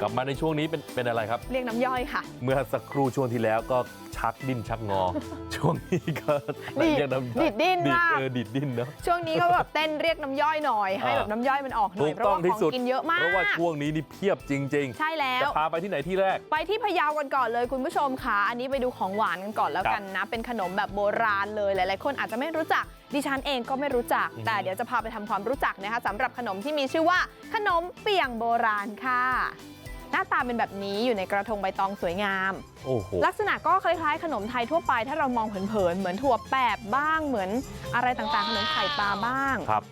กลับมาในช่วงนี้เป็นเป็นอะไรครับเรียกน้ำย่อยค่ะ เมื่อสักครู่ช่วงที่แล้วก็ชักดิ้นชักงอ ช่วงนี้ก็ดีดเรียกน้ำดีดดิ้นดีดมากเออดีดดิ้นเนาะช่วงนี้ก็แบบเต้นเรียกน้ำย่อยหน่อยให้อ่าแบบน้ำย่อยมันออกหน่ถูอยกเพราะต้องว่าที่ของสุดกินเยอะมากเพราะว่าช่วงนี้นี่เพียบจริงใช่แล้ๆจะวพาไปที่ไหนที่แรก ไปที่พะเยากันก่อนเลยคุณผู้ชมค่ะอันนี้ไปดูของหวานกันก่อนแล้วกันนะ เป็นขนมแบบโบราณเลยหลายๆคนอาจจะไม่รู้จักดิฉันเองก็ไม่รู้จักอืมแต่เดี๋ยวจะพาไปทำความรู้จักนะคะสำหรับขนมที่มีชื่อว่าขนมเปียงโบราณค่ะห น้าตาเป็นแบบนี้อยู่ในกระทงใบตองสวยงามโอ้โหลักษณะก็คล้ายๆขนมไทยทั่วไปถ้าเรามองเผินๆเหมือนถั่วแปบบ้างเหมือนอะไรต่างๆขนมไข่ปลาบ้างครับ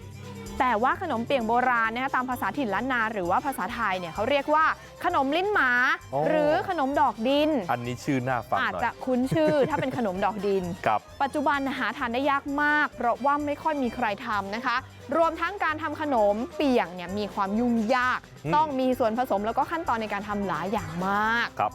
แต่ว่าขนมเปียงโบราณนะคะตามภาษาถิ่นล้านนาหรือว่าภาษาไทยเนี่ยเขาเรียกว่าขนมลิ้นหมาอ๋อหรือขนมดอกดิน อันนี้ชื่อน่าฟังอาจหน่อยจะคุ้นชื่อถ้าเป็นขนมดอกดินกับปัจจุบันหาทานได้ยากมาก เพราะว่าไม่ค่อยมีใครทำนะคะ รวมทั้งการทำขนมเปียงเนี่ยมีความยุ่งยากอืมต้องมีส่วนผสมแล้วก็ขั้นตอนในการทำหลายอย่างมากครับ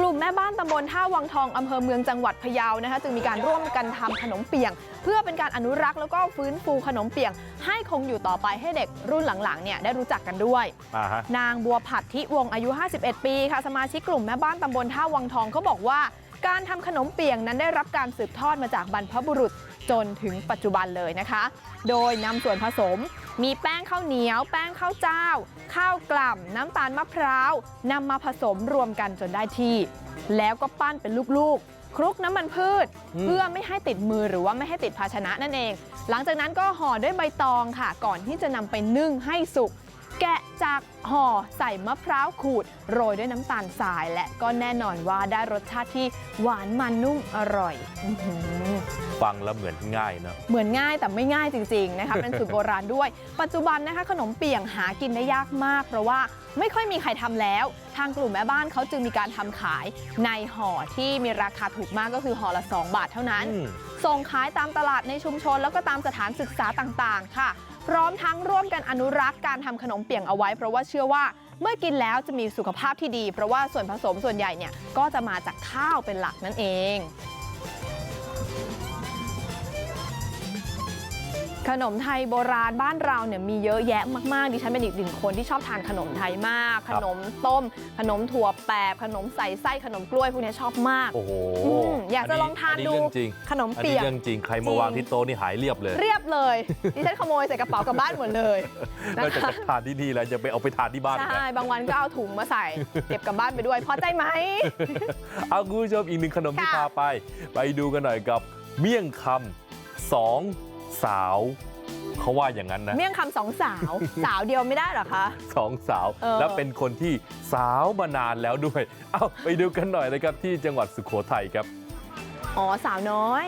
กลุ่มแม่บ้านตำบลท่าวังทองอำเภอเมืองจังหวัดพะเยานะคะ จึงมีการร่วมกันทำขนมเปียง เพื่อเป็นการอนุรักษ์แล้วก็ฟื้นฟูขนมเปียงให้คงอยู่ต่อไปให้เด็กรุ่นหลังๆเนี่ยได้รู้จักกันด้วยอ่าฮะนางบัวผัดทิวงศ์อายุ 51 ปีค่ะสมาชิกกลุ่มแม่บ้านตำบลท่าวังทองเขาบอกว่า การทำขนมเปียงนั้นได้รับการสืบทอดมาจากบรรพบุรุษจนถึงปัจจุบันเลยนะคะ โดยนำส่วนผสม มีแป้งข้าวเหนียว แป้งข้าวเจ้า ข้าวกล่ำน้ำตาลมะพร้าวนำมาผสมรวมกันจนได้ที่ แล้วก็ปั้นเป็นลูกๆ คลุกน้ำมันพืชอืมเพื่อไม่ให้ติดมือหรือว่าไม่ให้ติดภาชนะนั่นเอง หลังจากนั้นก็ห่อด้วยใบตองค่ะ ก่อนที่จะนำไปนึ่งให้สุก แกะจากห่อใส่มะพร้าวขูด โรยด้วยน้ำตาลทรายและก็แน่นอนว่าได้รสชาติที่หวานมันนุ่มอร่อยอื้อหือ ฟังแล้วเหมือนง่ายเนอะเหมือนง่ายแต่ไม่ง่ายจริงๆนะคะเป็นสูตรโบราณด้วย ปัจจุบันนะคะขนมเปียงหากินได้ยากมาก เพราะว่าไม่ค่อยมีใครทำแล้ว ทางกลุ่มแม่บ้านเขาจึงมีการทำขายในห่อที่มีราคาถูกมากก็คือห่อละ 2 บาทเท่านั้นอืมส่งขายตามตลาดในชุมชน แล้วก็ตามสถานศึกษาต่างๆ ค่ะ พร้อมทั้งร่วมกันอนุรักษ์การทำขนมเปียงเอาไว้ เพราะว่าเชื่อว่าเมื่อกินแล้วจะมีสุขภาพที่ดี เพราะว่าส่วนผสมส่วนใหญ่เนี่ยก็จะมาจากข้าวเป็นหลักนั่นเอง ขนมไทยโบราณบ้านเราเนี่ยมีเยอะแยะมากๆดิฉันเป็นอีกหนึ่งคนที่ชอบทานขนมไทยมากคขรับนมต้ม ขนมถั่วแปบขนมใส่ไส้ขนมกล้วยพวกนี้ชอบมากโอ้โหอืมอยากจะลองทานอัดูเรื่องจริงขนมอันเปีนี้ยกเรื่องจริงใครมาวางที่โต๊ะนี่หายเรียบเลย เรียบเลยดิฉันขโมยใส่กระเป๋ากลับบ้านหมดเลยนอกจากจะทานที่นี่แล้วจะไปเอาไปทานที่บ้านอีกใช่นะบางวันก็เอาถุงมาใส่เก็บกลับบ้านไปด้วยพอใจไหมเอาคุณผู้ชมอีกหนึ่งขนมที่ค่ะพาไป ไปดูกันหน่อยกับเมี่ยงคำสอง สาวเขาว่าอย่างนั้นนะเมี่ยงคำสองสาวสาวเดียวไม่ได้เหรอคะสองสาวเออและเป็นคนที่สาวมานานแล้วด้วย เอาไปดูกันหน่อยนะครับที่จังหวัดสุโขทัยครับ อ๋อสาวน้อย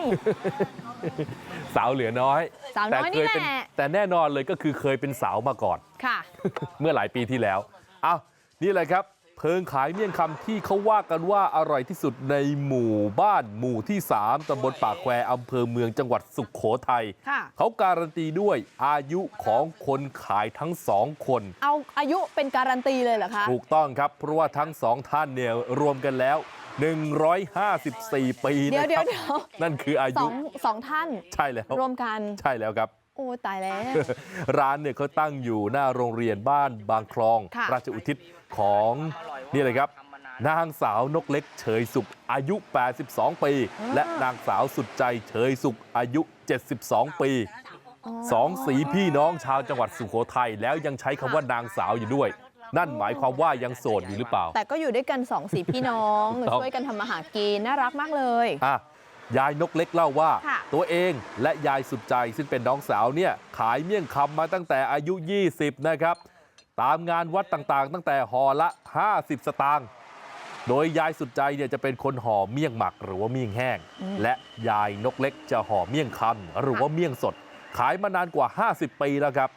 สาวเหลือน้อยสาวแต่น้อยเคนี่ยแหเป็นละแต่แน่นอนเลยก็คือเคยเป็นสาวมาก่อนค่ะ เมื่อหลายปีที่แล้วเอานี่แหละครับเพิง ขายเมี่ยงคำที่เขาว่ากันว่าอร่อยที่สุดในหมู่บ้านหมู่ที่3ตำบลปากแควอำเภอเมืองจังหวัดสุขโขทัยค่ะเขาการันตีด้วยอายุของคนขายทั้งสองคนเอาอายุเป็นการันตีเลยเหรอคะถูกต้องครับเพราะว่าทั้งสองท่านเนี่ยรวมกันแล้ว154 ปีเดี๋ยวนะเดี๋คยรัวบเดี๋ยวนั่นคืออาสยุองสองท่านใช่แล้วรวมกันใช่แล้วครับโอ้ตายแล้วร้านเนี่ยเขาตั้งอยู่หน้าโรงเรียนบ้านบางคลองค่ะราชอุทิศของนี่เลยครับนางสาวนกเล็กเฉยสุขอายุ 82 ปี และนางสาวสุดใจเฉยสุขอายุ 72 ปีสองสีพี่น้องชาวจังหวัดสุโขทัยแล้วยังใช้คำว่านางสาวอยู่ด้วย นั่นหมายความว่ายังโสดอยู่หรือเปล่า แต่ก็อยู่ด้วยกันสองสีพี่น้องถูกต้องช่วยกันทำมาหากินน่ารักมากเลยอะ ยายนกเล็กเล่าว่าค่ะตัวเองและยายสุดใจซึ่งเป็นน้องสาวเนี่ยขายเมี่ยงคำมาตั้งแต่อายุ20นะครับตามงานวัดต่างๆตั้งแต่ห่อละ50สตางค์โดยยายสุดใจเนี่ยจะเป็นคนห่อเมี่ยงหมักหรือว่าเมี่ยงแห้งอืมและยายนกเล็กจะห่อเมี่ยงคำหรือว่าเมี่ยงสด ขายมานานกว่า 50 ปีแล้วครับ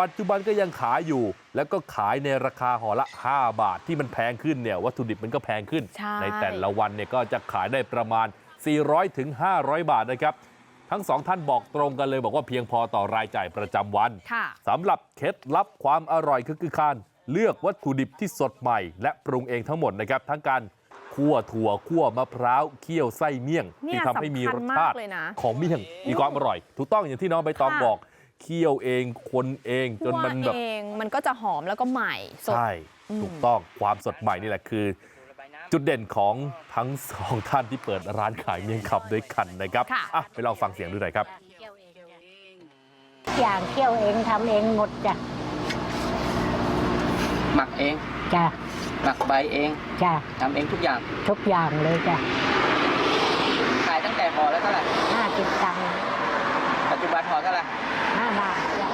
ปัจจุบันก็ยังขายอยู่ แล้วก็ขายในราคาห่อละ 5 บาทที่มันแพงขึ้นเนี่ยวัตถุดิบมันก็แพงขึ้นใช่แต่ละวันเนี่ยก็จะขายได้ประมาณ 400ถึง500 บาทนะครับ ทั้งสองท่านบอกตรงกันเลยบอกว่าเพียงพอต่อรายจ่ายประจำวันค่ะสำหรับเคล็ดลับความอร่อยก็คือการเลือกวัตถุดิบที่สดใหม่ และปรุงเองทั้งหมดนะครับ ทั้งการคั่วถั่วคั่วมะพร้าวเคี่ยวไส้เมี่ยงเนี่ยที่ทำให้มีรสสำคัญชาติมากเลยนะของเมี่ยงมีความอร่อย ถูกต้องอย่างที่น้องใบตองค่ะบอกเคี่ยวเองคนเองจนมันแบบคั่วเองมันก็จะหอมแล้วก็ใหม่สดใช่อืมถูกต้องความสดใหม่นี่แหละคือ จุดเด่นของทั้งสองท่านที่เปิดร้านขายเมี่ยงคำด้วยกันนะครับค่ะอะไปลองฟังเสียงดูหน่อยครับอย่างเคี่ยวเองทำเองหมดจ้ะหมักเองจ้ะหมักใบเองจ้ะทำเองทุกอย่างทุกอย่างเลยจ้ะขายตั้งแต่ห่อแล้วเท่าไหร่ห้าสิบตังค์ปัจจุบันห่อเท่าไหร่ห้าบาทจ้ะ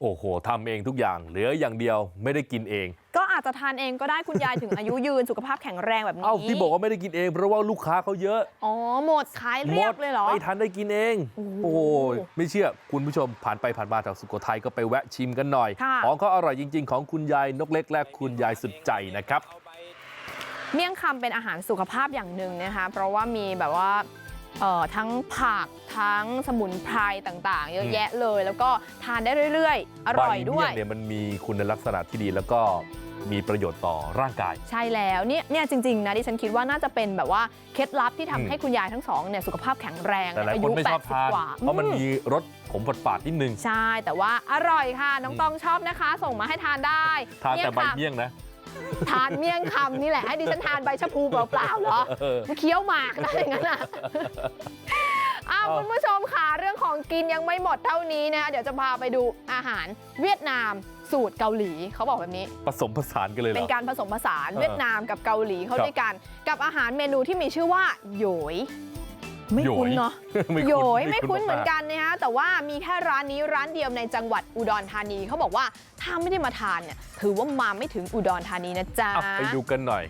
โอ้โหทำเองทุกอย่างเหลืออย่างเดียวไม่ได้กินเองก็ อาจจะทานเองก็ได้คุณยายถึงอายุยืนสุขภาพแข็งแรงแบบนี้เอ้าที่บอกว่าไม่ได้กินเอง เพราะว่าลูกค้าเขาเยอะอ๋อหมดขายหมเรียบดเลยเหรอไม่ทันได้กินเอง โอ้โอ้โหโหไม่เชื่อคุณผู้ชมผ่านไปผ่านมาแถวสุโขทัยก็ไปแวะชิมกันหน่อยค่ะของเขาอร่อยจริง ๆ ของคุณยายนกเล็กและคุณยายสุดใจนะครับเมี่ยงคำเป็นอาหารสุขภาพอย่างหนึ่งนะคะเพราะว่ามีแบบว่าเอ่อทั้งผักทั้งสมุนไพรต่าง ๆ เยอะอืมแยะเลย แล้วก็ทานได้เรื่อย ๆ อร่อยด้วใบยเมี่งเนี่ยมันมีคุณลักษณะที่ดีแล้วก็ มีประโยชน์ต่อร่างกาย ใช่แล้วเนี่ยเนี่ยจริงๆนะดิฉันคิดว่าน่าจะเป็นแบบว่าเคล็ดลับที่ทำอืมให้คุณยายทั้งสองเนี่ยสุขภาพแข็งแรงแต่หลายอาคนยุไม่ชอบทาน80กว่าเพราะมันอืมีรสขมฝาดๆนิดนึง ใช่ แต่ว่าอร่อยค่ะ น้องอืมตองชอบนะคะ ส่งมาให้ทานได้ทานแต่ใบเมี่ยงคเมี่ยงนะำทานเมี่ยงคำนี่แหละ ให้ดิฉันทานใบชะพูเปล่าๆเหรอเออมันเคี้ยวหมากได้อย่างนั้นอะอ้าวอ้าวคุณผู้ชมค่ะเรื่องของกินยังไม่หมดเท่านี้นะคะเดี๋ยวจะพาไปดูอาหารเวียดนาม สูตรเกาหลีเขาบอกแบบนี้ ผสมผสานกันเลยเหรเป็อนการผสมผสานเออเวียดนามกับเกาหลีเข้าครับด้วยกันกับอาหารเมนูที่มีชื่อว่าโหยยไม่คุ้นโหยเนาะไม่โหยคุ้นยไม่คุ้นเหมือนากกันนะคะแต่ว่ามีแค่ร้านนี้ร้านเดียวในจังหวัดอุดรธานีเขาบอกว่าถ้าไม่ได้มาทานเนี่ยถือว่ามาไม่ถึงอุดรธานีนะจ๊ะอะไปดูกันหน่อย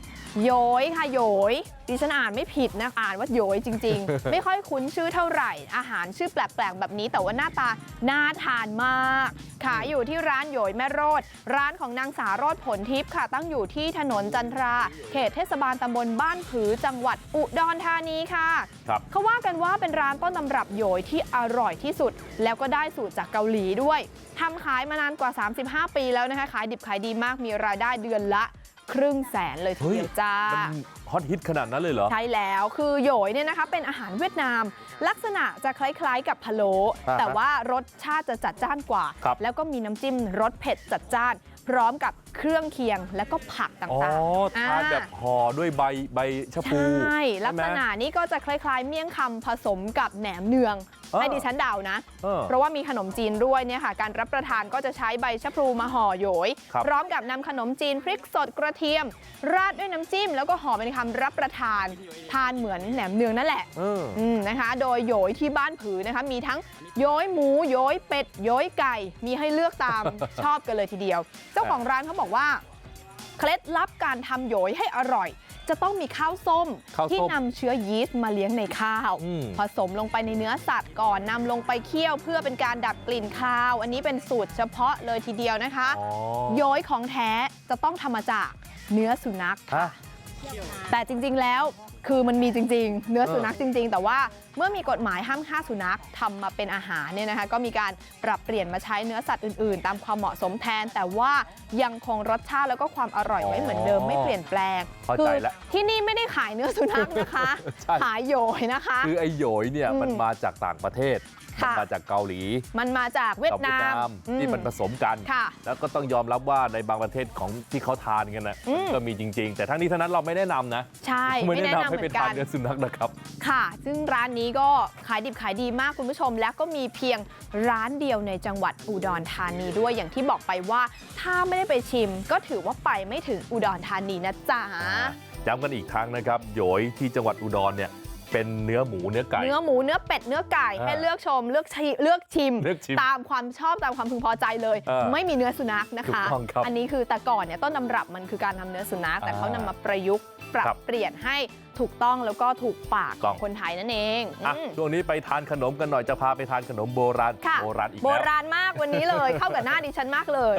โยยค่ะโยย ดิฉันอ่านไม่ผิดนะอ่านว่าโยยจริง ๆ ไม่ค่อยคุ้นชื่อเท่าไหร่ อาหารชื่อแปลกๆ แบบนี้ แต่ว่าหน้าตาน่าทานมากขายอยู่ที่ร้านโยยแม่โรดร้านของนางสารอดผลทิพย์ค่ะ ตั้งอยู่ที่ถนนจันทรา เขตเทศบาลตำบลบ้านผือจังหวัดอุดรธานีค่ะครับเขาว่ากันว่าเป็นร้านต้นตำรับโยยที่อร่อยที่สุด แล้วก็ได้สูตรจากเกาหลีด้วยทำขายมานานกว่า 35 ปีแล้วนะคะขายดิบขายดีมากมีรายได้เดือนละ ครึ่งแสนเลยทีเดียวจ้ามันฮอตฮิตขนาดนั้นเลยเหรอ ใช่แล้วคือโหยยเนี่ยนะคะเป็นอาหารเวียดนาม ลักษณะจะคล้ายๆกับพะโล้อ่าฮะแต่ว่ารสชาติจะจัดจ้านกว่าครับแล้วก็มีน้ำจิ้มรสเผ็ดจัดจ้าน พร้อมกับเครื่องเคียงแล้วก็ผักอ๋อต่างๆทานแบบห่อด้วยใบใบชะใชพู่ลักษใช่ไหมณะนี้ก็จะคล้ายๆ เมี่ยงคำผสมกับแหนมเนือง เออให้ดิฉันเดานะ เออเพราะว่ามีขนมจีนด้วยเนี่ยค่ะ การรับประทานก็จะใช้ใบชะพลูมาห่อโหยยครับ พร้อมกับนำขนมจีนพริกสดกระเทียม ราดด้วยน้ำจิ้ม แล้วก็ห่อเป็นคำรับประทาน ทานเหมือนแหนมเนืองนั่นแหละ เออ อืมนะคะ โดยโหยยที่บ้านผือนะคะ มีทั้งโหยยหมูโหยยเป็ดโหยยไก่ มีให้เลือกตาม ชอบกันเลยทีเดียว เจ้าของร้านเขาบอกว่าเคล็ดลับการทำโหยยให้อร่อย จะต้องมีข้าวส้มข้าวส้มที่นำเชื้อยีสต์มาเลี้ยงในข้าวอืมผสมลงไปในเนื้อสัตว์ก่อนนำลงไปเคี่ยวเพื่อเป็นการดับกลิ่นคาว อันนี้เป็นสูตรเฉพาะเลยทีเดียวนะคะอ๋อโย้ยของแท้จะต้องทำมาจากเนื้อสุนัขฮะแต่จริงๆแล้ว คือมันมีจริง ๆ เนื้อเออสุนัขจริง ๆ แต่ว่าเมื่อมีกฎหมายห้ามฆ่าสุนัขทำมาเป็นอาหารเนี่ยนะคะก็มีการปรับเปลี่ยนมาใช้เนื้อสัตว์อื่น ๆ ตามความเหมาะสมแทน แต่ว่ายังคงรสชาติแล้วก็ความอร่อยไว้เหมือนเดิมไม่เปลี่ยนแปลงเข้าคืใจแล้วที่นี่ไม่ได้ขายเนื้อสุนัขนะคะใช่ขายโยยนะคะ คือไอ้โหยยเนี่ยอืมมันมาจากต่างประเทศมันค่ะมาจากเกาหลี มันมาจากเวียกัดเวียนาดนามอืที่มันผสมกันค่ะแล้วก็ต้องยอมรับว่าในบางประเทศของที่เขาทานกันนะอืมก็มีจริง ๆ แต่ทั้งนี้ทั้งนั้นเราไม่แนะนำนะ ใช่ ไม่ไม่แนะแนะนำนำให้เหไปมือนทากันนเนื้อสุนัขนะครับค่ะ ซึ่งร้านนี้ก็ขายดิบขายดีมากคุณผู้ชม และก็มีเพียงร้านเดียวในจังหวัดอุดรธานีด้วยอย่างที่บอกไปว่าถ้าไม่ได้ไปชิม ก็ถือว่าไปไม่ถึงอุดรธานีนะจ๊ะย้ำกันอีกครั้งนะครับโหยยที่จังหวัดอุดรเนี่ยเป็นเนื้อหมูเนื้อไก่ เนื้อหมูเนื้อเป็ดเนื้อไก่อ่าให้เลือกชมเลือกชิเลือกชิมเลือกชิม ตามความชอบตามความพึงพอใจเลยเออไม่มีเนื้อสุนัขนะคะถูกต้องครับอันนี้คือแต่ก่อนเนี่ยต้นตำรับมันคือการทำเนื้อสุนัขแต่อ่าเขานำมาประยุกต์ปรับครับเปลี่ยนให้ ถูกต้องแล้วก็ถูกปากต้ขอองงคนไทยนั่นเองอะอืมช่วงนี้ไปทานขนมกันหน่อยจะพาไปทานขนมโบราณค่ะโบราณอีกโบแล้วราณมากวันนี้เลย เข้ากับหน้าดิฉันมากเลย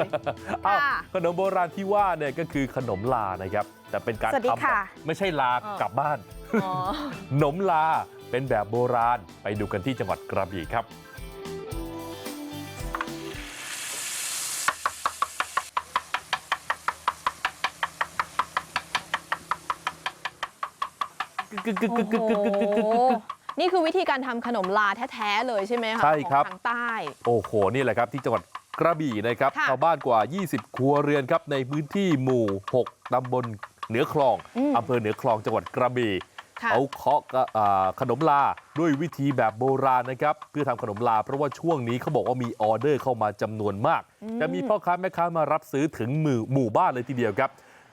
อ้าวค่ะขนมโบราณที่ว่าเนี่ยก็คือขนมลานะครับ แต่เป็นการสวัสดีทำแบค่ะบไม่ใช่ลาเออกลับบ้านอ๋อขนมลาเป็นแบบโบราณไปดูกันที่จังหวัดกระบี่ครับ นี่คือวิธีการทำขนมลาแท้ๆเลยใช่ไหมคะใช่ครับ ของทางใต้ โอ้โห นี่แหละครับที่จังหวัดกระบี่นะครับค่ะชาวบ้านกว่า 20 ครัวเรือนครับในพื้นที่หมู่ 6 ตำบลเหนือคลองอืมอำเภอเหนือคลองจังหวัดกระบี่ค่ะ เขาเคาะกะอ่าขนมลาด้วยวิธีแบบโบราณนะครับ เพื่อทำขนมลาเพราะว่าช่วงนี้เขาบอกว่ามีออเดอร์เข้ามาจำนวนมาก จะมีพ่อค้าแม่ค้ามารับซื้อถึงหมู่หมู่บ้านเลยทีเดียวครับ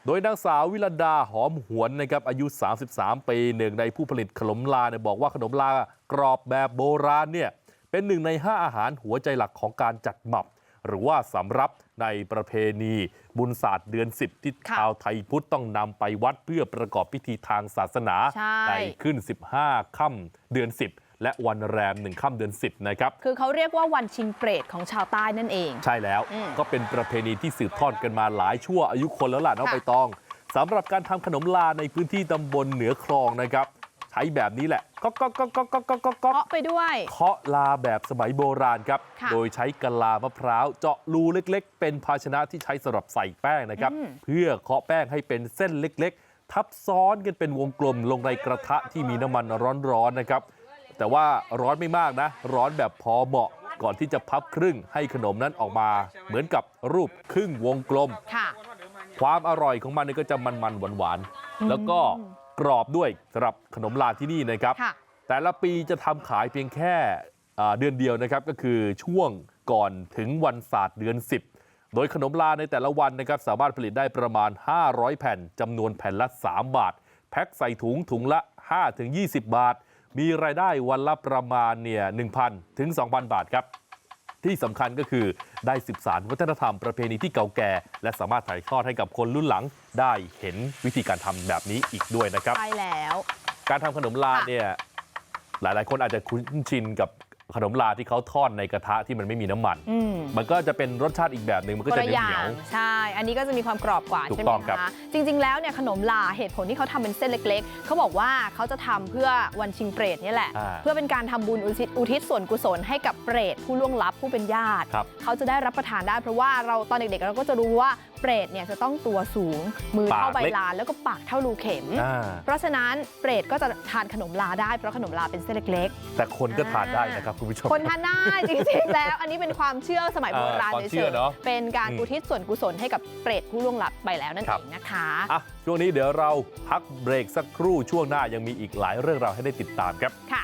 โดยนางสาววิลดาหอมหวนนะครับอายุ33ปีหนึ่งในผู้ผลิตขนมลาเนี่ยบอกว่าขนมลากรอบแบบโบราณเนี่ยเป็นหนึ่งใน5อาหารหัวใจหลักของการจัดหมับ หรือว่าสำรับในประเพณีบุญศาสตร์เดือน 10 ที่ค่ะชาวไทยพุทธต้องนำไปวัดเพื่อประกอบพิธีทางศาสนาใช่ในขึ้น 15 ค่ำเดือน 10 และวันแรม1ค่ำเดือน10นะครับคือเขาเรียกว่าวันชิงเปรตของชาวใต้นั่นเอง ใช่แล้วอืมก็เป็นประเพณีที่สืบทอดกันมาหลายชั่วอายุคนแล้วล่ะน้องค่ะใบตองสำหรับการทำขนมลาในพื้นที่ตำบลเหนือคลองนะครับใช้แบบนี้แหละก็ก็ก็ก็ก็ก็ก็ก็เคาะไปด้วยเคาะลาแบบสมัยโบราณครับค่ะโดยใช้กะลามะพร้าวเจาะรูเล็กๆ เป็นภาชนะที่ใช้สำหรับใส่แป้งนะครับอืมเพื่อเคาะแป้งให้เป็นเส้นเล็ก ๆ ทับซ้อนกันเป็นวงกลมลงในกระทะที่มีน้ำมันร้อนๆนะครับ แต่ว่าร้อนไม่มากนะร้อนแบบพอเหมาะก่อนที่จะพับครึ่งให้ขนมนั้นออกมาเหมือนกับรูปครึ่งวงกลมค่ะความอร่อยของมันเนี่ยก็จะมันๆหวานๆแล้วก็กรอบด้วยสำหรับขนมลาที่นี่นะครับค่ะแต่ละปีจะทำขายเพียงแค่อ่าเดือนเดียวนะครับก็คือช่วงก่อนถึงวันศาสตร์เดือน 10 โดยขนมลาในแต่ละวันนะครับสามารถผลิตได้ประมาณ 500 แผ่นจำนวนแผ่นละ 3 บาท แพ็คใส่ถุงถุงละ 5-20 บาท มีรายได้วันละประมาณเนี่ย1,000ถึง2,000บาทครับที่สำคัญก็คือได้สืบสารวัฒนธรรมประเพณีที่เก่าแก่ และสามารถถ่ายทอดให้กับคนรุ่นหลังได้เห็นวิธีการทำแบบนี้อีกด้วยนะครับใช่แล้ว การทำขนมลาค่ะเนี่ยหลายๆ คนอาจจะคุ้นชินกับ ขนมลาที่เขาทอดในกระทะที่มันไม่มีน้ำมันอืมมันก็จะเป็นรสชาติอีกแบบหนึ่งมันก็คนจะละเหนีอยวย่าเหนีงยวใช่ อันนี้ก็จะมีความกรอบกว่าถูกใช่ไหมต้องครับคะจริง ๆ แล้วเนี่ยขนมลาเหตุผลที่เขาทำเป็นเส้นเล็ก ๆ เขาบอกว่าเขาจะทำเพื่อวันชิงเปรตเนี่ยแหละอ่าเพื่อเป็นการทำบุญอุทิศอุทิศส่วนกุศลให้กับเปรตผู้ล่วงลับผู้เป็นญาติครับเขาจะได้รับประทานได้เพราะว่าเราตอนเด็กๆเราก็จะรู้ว่า เปรตเนี่ยจะต้องตัวสูงมือเท่าปากใบเล็กลานแล้วก็ปากเท่ารูเข็มอ่าเพราะฉะนั้นเปรตก็จะทานขนมลาได้เพราะขนมลาเป็นเส้นเล็กแต่คนก็ทานได้นะครับคุณผู้ชมๆคนทานได้จริงๆแล้วอันนี้เป็นความเชื่อสมัยโบราณเออความเฉเชื่อยเนอะๆเป็นการอืมอุทิศส่วนกุศลให้กับเปรตผู้ล่วงลับไปแล้วนั่นครัเอบงนะคะอะช่วงนี้เดี๋ยวเราพักเบรกสักครู่ช่วงหน้ายังมีอีกหลายเรื่องราวให้ได้ติดตามครับค่ะ